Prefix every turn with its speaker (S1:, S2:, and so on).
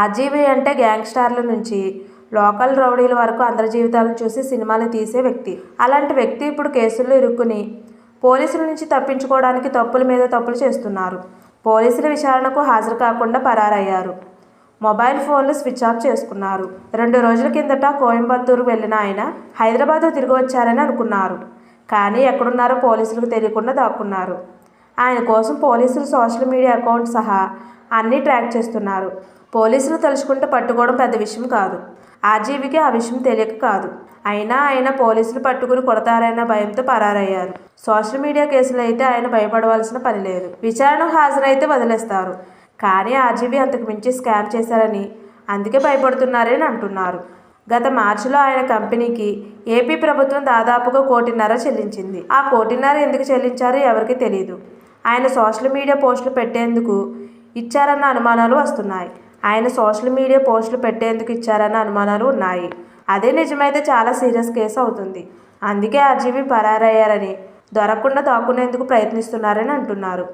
S1: RGV అంటే గ్యాంగ్స్టార్ల నుంచి local రౌడీల వరకు అందరి జీవితాలను చూసి సినిమాలు తీసే వ్యక్తి. అలాంటి వ్యక్తి ఇప్పుడు కేసుల్లో ఇరుక్కుని పోలీసుల నుంచి తప్పించుకోవడానికి తప్పుల మీద తప్పులు చేస్తున్నారు. పోలీసుల విచారణకు హాజరు కాకుండా పరారయ్యారు. మొబైల్ ఫోన్లు స్విచ్ ఆఫ్ చేసుకున్నారు. రెండు రోజుల కిందట కోయంబత్తూరు వెళ్ళిన ఆయన హైదరాబాద్ తిరిగి వచ్చారని అనుకున్నారు. కానీ ఎక్కడున్నారో పోలీసులకు తెలియకుండా దాక్కున్నారు. ఆయన కోసం పోలీసులు సోషల్ మీడియా అకౌంట్ సహా అన్నీ ట్రాక్ చేస్తున్నారు. పోలీసులు తలుచుకుంటే పట్టుకోవడం పెద్ద విషయం కాదు. ఆర్జీవికి ఆ విషయం తెలియక కాదు. అయినా ఆయన పోలీసులు పట్టుకుని కొడతారన్న భయంతో పరారయ్యారు. సోషల్ మీడియా కేసులు అయితే ఆయన భయపడవలసిన పని లేదు. విచారణకు హాజరైతే వదిలేస్తారు. కానీ ఆర్జీవి అంతకు మించి స్కామ్ చేశారని అందుకే భయపడుతున్నారని అంటున్నారు. గత మార్చిలో ఆయన కంపెనీకి ఏపీ ప్రభుత్వం దాదాపుగా కోటిన్నర చెల్లించింది. ఆ కోటిన్నర ఎందుకు చెల్లించారో ఎవరికీ తెలియదు ఆయన సోషల్ మీడియా పోస్టులు పెట్టేందుకు ఇచ్చారన్న అనుమానాలు వస్తున్నాయి. ఆయన సోషల్ మీడియా పోస్టులు పెట్టేందుకు ఇచ్చారన్న అనుమానాలు ఉన్నాయి. అదే నిజమైతే చాలా సీరియస్ కేసు అవుతుంది. అందుకే ఆర్జీవీ పరారయ్యారని దొరకకుండా దాక్కునేందుకు ప్రయత్నిస్తున్నారని అంటున్నారు.